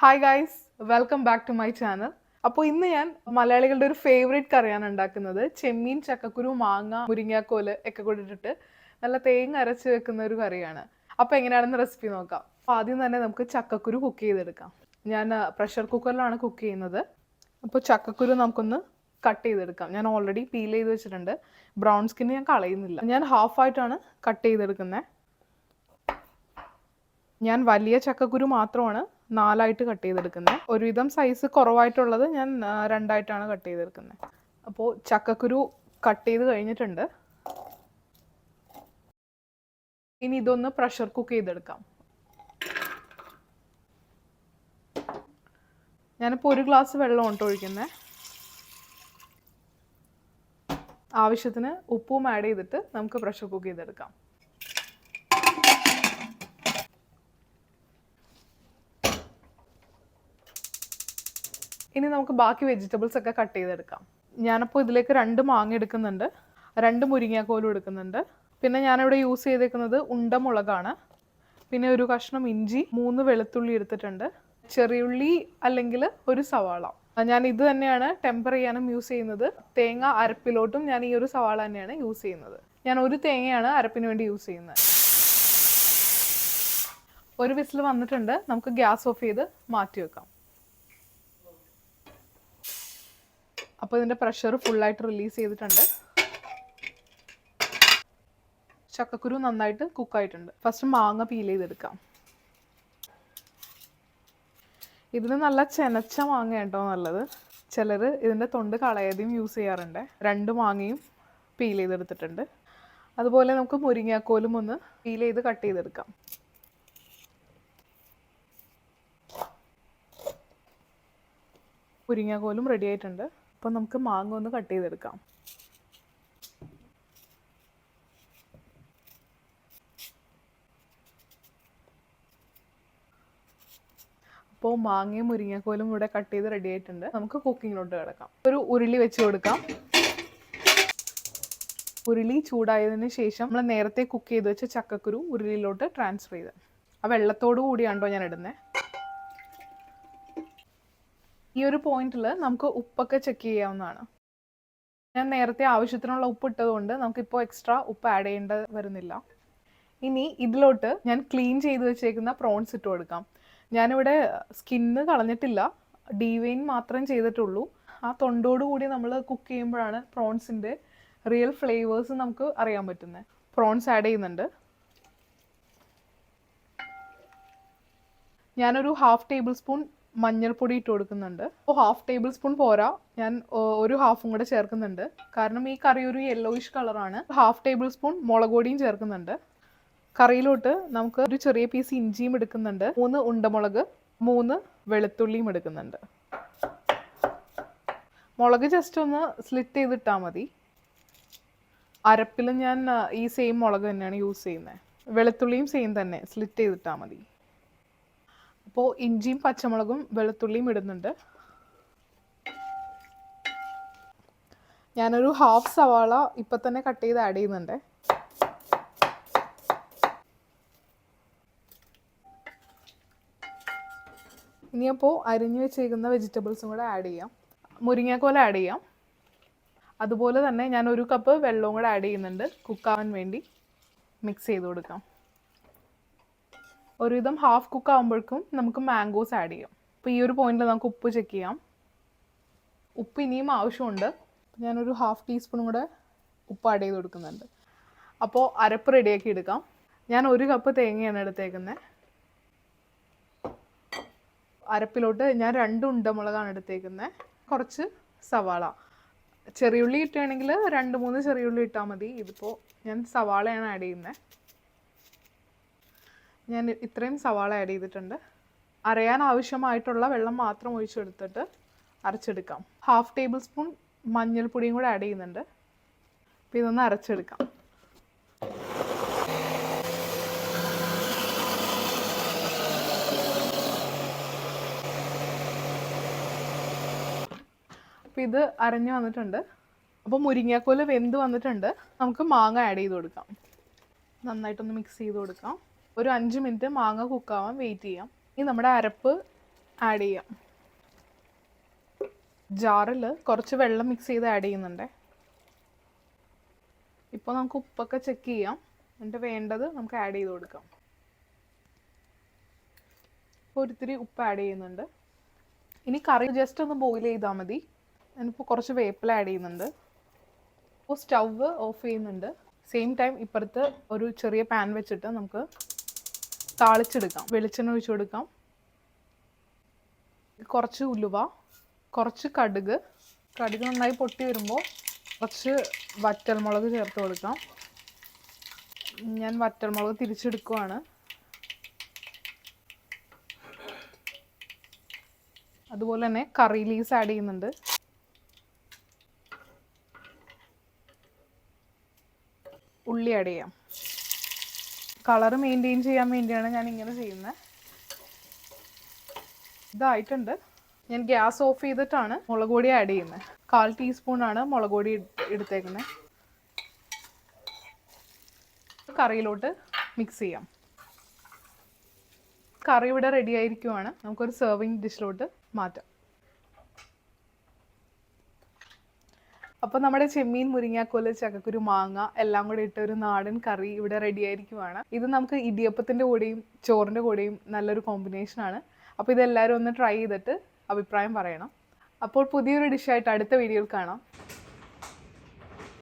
Hi guys welcome back to my channel അപ്പോൾ ഇന്ന് ഞാൻ മലയാളികളുടെ ഒരു ഫേവറേറ്റ് കറിയാണ് ഉണ്ടാക്കുന്നത്. ചെമ്മീൻ ചക്കക്കുരു മാങ്ങ മുരിങ്ങാക്കോൽ ഒക്കെ കൂടിയിട്ടിട്ട് നല്ല തേങ്ങ അരച്ച് വെക്കുന്ന ഒരു കറിയാണ്. അപ്പോൾ എങ്ങനെയാണെന്ന് റെസിപ്പി നോക്കാം. അപ്പോൾ ആദ്യം തന്നെ നമുക്ക് ചക്കക്കുരു കുക്ക് ചെയ്തെടുക്കാം. ഞാൻ പ്രഷർ കുക്കറിലാണ് കുക്ക് ചെയ്യുന്നത്. അപ്പോൾ ചക്കക്കുരു നമുക്കൊന്ന് കട്ട് ചെയ്തെടുക്കാം. ഞാൻ ഓൾറെഡി പീൽ ചെയ്ത് വെച്ചിട്ടുണ്ട്. ബ്രൗൺ സ്കിൻ ഞാൻ കളയുന്നില്ല. ഞാൻ ഹാഫായിട്ടാണ് കട്ട് ചെയ്തെടുക്കുന്നത് ഞാൻ വലിയ ചക്കക്കുരു മാത്രമാണ് നാലായിട്ട് കട്ട് ചെയ്തെടുക്കുന്നത് ഒരുവിധം സൈസ് കുറവായിട്ടുള്ളത് ഞാൻ രണ്ടായിട്ടാണ് കട്ട് ചെയ്തെടുക്കുന്നത് അപ്പോൾ ചക്കക്കുരു കട്ട് ചെയ്ത് കഴിഞ്ഞിട്ടുണ്ട്. ഇനി ഇതൊന്ന് പ്രഷർ കുക്ക് ചെയ്തെടുക്കാം. ഞാനിപ്പോൾ ഒരു ഗ്ലാസ് വെള്ളം കൊണ്ട് ഒഴിക്കുന്നത് ആവശ്യത്തിന് ഉപ്പും ആഡ് ചെയ്തിട്ട് നമുക്ക് പ്രഷർ കുക്ക് ചെയ്തെടുക്കാം. ഇനി നമുക്ക് ബാക്കി വെജിറ്റബിൾസ് ഒക്കെ കട്ട് ചെയ്തെടുക്കാം. ഞാനപ്പോൾ ഇതിലേക്ക് രണ്ട് മാങ്ങ എടുക്കുന്നുണ്ട്. രണ്ട് മുരിങ്ങാക്കോലും എടുക്കുന്നുണ്ട്. പിന്നെ ഞാനിവിടെ യൂസ് ചെയ്തേക്കുന്നത് ഉണ്ടമുളകാണ്. പിന്നെ ഒരു കഷ്ണം ഇഞ്ചി മൂന്ന് വെളുത്തുള്ളി എടുത്തിട്ടുണ്ട്. ചെറിയുള്ളി അല്ലെങ്കിൽ ഒരു സവാള. ഞാൻ ഇത് തന്നെയാണ് ടെമ്പർ ചെയ്യാനും യൂസ് ചെയ്യുന്നത്. തേങ്ങ അരപ്പിലോട്ടും ഞാൻ ഈ ഒരു സവാള തന്നെയാണ് യൂസ് ചെയ്യുന്നത്. ഞാൻ ഒരു തേങ്ങയാണ് അരപ്പിന് വേണ്ടി യൂസ് ചെയ്യുന്നത്. ഒരു വിസിൽ വന്നിട്ടുണ്ട്. നമുക്ക് ഗ്യാസ് ഓഫ് ചെയ്ത് മാറ്റി വെക്കാം അപ്പോൾ ഇതിന്റെ പ്രഷർ ഫുള്ളായിട്ട് റിലീസ് ചെയ്തിട്ടുണ്ട്. ചക്കക്കുരു നന്നായിട്ട് കുക്കായിട്ടുണ്ട് ഫസ്റ്റ് മാങ്ങ പീൽ ചെയ്തെടുക്കാം. ഇതിന് നല്ല ചെനച്ച മാങ്ങ കേട്ടോ നല്ലത്. ചിലർ ഇതിന്റെ തൊണ്ട് കളയാതെയും യൂസ് ചെയ്യാറുണ്ട്. രണ്ട് മാങ്ങയും പീൽ ചെയ്തെടുത്തിട്ടുണ്ട്. അതുപോലെ നമുക്ക് മുരിങ്ങാക്കോലും ഒന്ന് പീൽ ചെയ്ത് കട്ട് ചെയ്തെടുക്കാം. മുരിങ്ങാക്കോലും റെഡി ആയിട്ടുണ്ട്. അപ്പോൾ നമുക്ക് മാങ്ങ ഒന്ന് കട്ട് ചെയ്തെടുക്കാം. അപ്പോൾ മാങ്ങയും മുരിങ്ങക്കോലും ഇവിടെ കട്ട് ചെയ്ത് റെഡി ആയിട്ടുണ്ട്. നമുക്ക് കുക്കിങ്ങിലോട്ട് കിടക്കാം. ഒരു ഉരുളി വെച്ച് കൊടുക്കാം. ഉരുളി ചൂടായതിന് ശേഷം നമ്മൾ നേരത്തെ കുക്ക് ചെയ്ത് വെച്ച ചക്കക്കുരു ഉരുളിയിലോട്ട് ട്രാൻസ്ഫർ ചെയ്ത്. ആ വെള്ളത്തോടു കൂടിയാണ്ടോ ഞാൻ ഇടുന്നത് ഈ ഒരു പോയിന്റിൽ നമുക്ക് ഉപ്പൊക്കെ ചെക്ക് ചെയ്യാവുന്നതാണ്. ഞാൻ നേരത്തെ ആവശ്യത്തിനുള്ള ഉപ്പ് ഇട്ടതുകൊണ്ട് നമുക്കിപ്പോൾ എക്സ്ട്രാ ഉപ്പ് ആഡ് ചെയ്യേണ്ട വരുന്നില്ല. ഇനി ഇതിലോട്ട് ഞാൻ ക്ലീൻ ചെയ്ത് വെച്ചേക്കുന്ന പ്രോൺസ് ഇട്ട് കൊടുക്കാം. ഞാനിവിടെ സ്കിന്ന് കളഞ്ഞിട്ടില്ല. ഡീവെയിൻ മാത്രം ചെയ്തിട്ടുള്ളൂ. ആ തൊണ്ടോട് കൂടി നമ്മൾ കുക്ക് ചെയ്യുമ്പോഴാണ് പ്രോൺസിന്റെ റിയൽ ഫ്ലേവേഴ്സ് നമുക്ക് അറിയാൻ പറ്റുന്നത് പ്രോൺസ് ആഡ് ചെയ്യുന്നുണ്ട്. ഞാനൊരു ഹാഫ് ടേബിൾ സ്പൂൺ മഞ്ഞൾപ്പൊടി ഇട്ട് കൊടുക്കുന്നുണ്ട്. അപ്പോൾ ഹാഫ് ടേബിൾ സ്പൂൺ പോരാ. ഞാൻ ഒരു ഹാഫും കൂടെ ചേർക്കുന്നുണ്ട്. കാരണം ഈ കറി ഒരു യെല്ലോയിഷ് കളറാണ് ഹാഫ് ടേബിൾ സ്പൂൺ മുളക് പൊടിയും ചേർക്കുന്നുണ്ട്. കറിയിലോട്ട് നമുക്ക് ഒരു ചെറിയ പീസ് ഇഞ്ചിയും എടുക്കുന്നുണ്ട്. മൂന്ന് ഉണ്ടമുളക് മൂന്ന് വെളുത്തുള്ളിയും എടുക്കുന്നുണ്ട്. മുളക് ജസ്റ്റ് ഒന്ന് സ്ലിറ്റ് ചെയ്തിട്ടാൽ മതി. അരപ്പിലും ഞാൻ ഈ സെയിം മുളക് തന്നെയാണ് യൂസ് ചെയ്യുന്നത് വെളുത്തുള്ളിയും സെയിം തന്നെ സ്ലിറ്റ് ചെയ്തിട്ടാൽ മതി. അപ്പോൾ ഇഞ്ചിയും പച്ചമുളകും വെളുത്തുള്ളിയും ഇടുന്നുണ്ട്. ഞാനൊരു ഹാഫ് സവാള ഇപ്പം തന്നെ കട്ട് ചെയ്ത് ആഡ് ചെയ്യുന്നുണ്ട്. ഇനിയപ്പോൾ അരിഞ്ഞു വെച്ചേക്കുന്ന വെജിറ്റബിൾസും കൂടെ ആഡ് ചെയ്യാം. മുരിങ്ങക്കോല ആഡ് ചെയ്യാം. അതുപോലെ തന്നെ ഞാൻ ഒരു കപ്പ് വെള്ളവും കൂടെ ആഡ് ചെയ്യുന്നുണ്ട്. കുക്കാവാൻ വേണ്ടി മിക്സ് ചെയ്ത് കൊടുക്കാം. ഒരുവിധം ഹാഫ് കുക്ക് ആകുമ്പോഴേക്കും നമുക്ക് മാംഗോസ് ആഡ് ചെയ്യാം. അപ്പോൾ ഈ ഒരു പോയിന്റിൽ നമുക്ക് ഉപ്പ് ചെക്ക് ചെയ്യാം. ഉപ്പ് ഇനിയും ആവശ്യമുണ്ട്. ഞാനൊരു ഹാഫ് ടീസ്പൂൺ കൂടെ ഉപ്പ് ആഡ് ചെയ്ത് കൊടുക്കുന്നുണ്ട്. അപ്പോൾ അരപ്പ് റെഡിയാക്കി എടുക്കാം. ഞാൻ ഒരു കപ്പ് തേങ്ങയാണ് എടുത്തേക്കുന്നത് അരപ്പിലോട്ട് ഞാൻ രണ്ട് ഉണ്ടമുളകാണ് എടുത്തേക്കുന്നത് കുറച്ച് സവാള. ചെറിയുള്ളി ഇട്ടുകയാണെങ്കിൽ രണ്ട് മൂന്ന് ചെറിയുള്ളി ഇട്ടാൽ മതി. ഇതിപ്പോൾ ഞാൻ സവാളയാണ് ആഡ് ചെയ്യുന്നത് ഞാൻ ഇത്രയും സവാള ആഡ് ചെയ്തിട്ടുണ്ട്. അരയാൻ ആവശ്യമായിട്ടുള്ള വെള്ളം മാത്രം ഒഴിച്ചെടുത്തിട്ട് അരച്ചെടുക്കാം. ഹാഫ് ടേബിൾ സ്പൂൺ മഞ്ഞൾപ്പൊടിയും കൂടെ ആഡ് ചെയ്യുന്നുണ്ട്. അപ്പോൾ ഇതൊന്ന് അരച്ചെടുക്കാം. അപ്പോൾ ഇത് അരഞ്ഞു വന്നിട്ടുണ്ട്. അപ്പോൾ മുരിങ്ങാക്കോൽ വെന്ത് വന്നിട്ടുണ്ട്. നമുക്ക് മാങ്ങ ആഡ് ചെയ്ത് കൊടുക്കാം. നന്നായിട്ടൊന്ന് മിക്സ് ചെയ്ത് കൊടുക്കാം. ഒരു അഞ്ച് മിനിറ്റ് മാങ്ങ കുക്കാവാൻ വെയിറ്റ് ചെയ്യാം. ഇനി നമ്മുടെ അരപ്പ് ആഡ് ചെയ്യാം. ജാറിൽ കുറച്ച് വെള്ളം മിക്സ് ചെയ്ത് ആഡ് ചെയ്യുന്നുണ്ട്. ഇപ്പോൾ നമുക്ക് ഉപ്പൊക്കെ ചെക്ക് ചെയ്യാം. എന്നിട്ട് വേണ്ടത് നമുക്ക് ആഡ് ചെയ്ത് കൊടുക്കാം. ഇപ്പോൾ ഒരിത്തിരി ഉപ്പ് ആഡ് ചെയ്യുന്നുണ്ട്. ഇനി കറി ജസ്റ്റ് ഒന്ന് ബോയിൽ ചെയ്താൽ മതി. ഞാനിപ്പോൾ കുറച്ച് വേപ്പില ആഡ് ചെയ്യുന്നുണ്ട്. ഇപ്പോൾ സ്റ്റവ് ഓഫ് ചെയ്യുന്നുണ്ട്. സെയിം ടൈം ഇപ്പുറത്ത് ഒരു ചെറിയ പാൻ വെച്ചിട്ട് നമുക്ക് താളിച്ചെടുക്കാം. വെളിച്ചെണ്ണ ഒഴിച്ചു കൊടുക്കാം. കുറച്ച് ഉലുവ കുറച്ച് കടുക്. കടുക് നന്നായി പൊട്ടി വരുമ്പോൾ കുറച്ച് വറ്റൽമുളക് ചേർത്ത് കൊടുക്കാം. ഞാൻ വറ്റൽമുളക് തിരിച്ചെടുക്കുവാണ്. അതുപോലെ തന്നെ കറി ലീവ്സ് ആഡ് ചെയ്യുന്നുണ്ട്. ഉള്ളി ആഡ് ചെയ്യാം. കളർ മെയിന്റെയിൻ ചെയ്യാൻ വേണ്ടിയാണ് ഞാൻ ഇങ്ങനെ ചെയ്യുന്നത് ഇതായിട്ടുണ്ട്. ഞാൻ ഗ്യാസ് ഓഫ് ചെയ്തിട്ടാണ് മുളക് പൊടി ആഡ് ചെയ്യുന്നത് കാൽ ടീസ്പൂൺ ആണ് മുളക് പൊടി എടുത്തേക്കുന്നത് കറിയിലോട്ട് മിക്സ് ചെയ്യാം. കറി ഇവിടെ റെഡി ആയിരിക്കുവാണ്. നമുക്കൊരു സെർവിങ് ഡിഷിലോട്ട് മാറ്റാം. അപ്പോൾ നമ്മുടെ ചെമ്മീൻ മുരിങ്ങാക്കോൽ ചക്കക്കുരു മാങ്ങ എല്ലാം കൂടെ ഇട്ട ഒരു നാടൻ കറി ഇവിടെ റെഡി ആയിരിക്കുവാണ്. ഇത് നമുക്ക് ഇടിയപ്പത്തിന്റെ കൂടെയും ചോറിന്റെ കൂടെയും നല്ലൊരു കോമ്പിനേഷൻ ആണ്. അപ്പോൾ ഇതെല്ലാവരും ഒന്ന് ട്രൈ ചെയ്തിട്ട് അഭിപ്രായം പറയണം. അപ്പോൾ പുതിയൊരു ഡിഷായിട്ട് അടുത്ത വീഡിയോയിൽ കാണാം.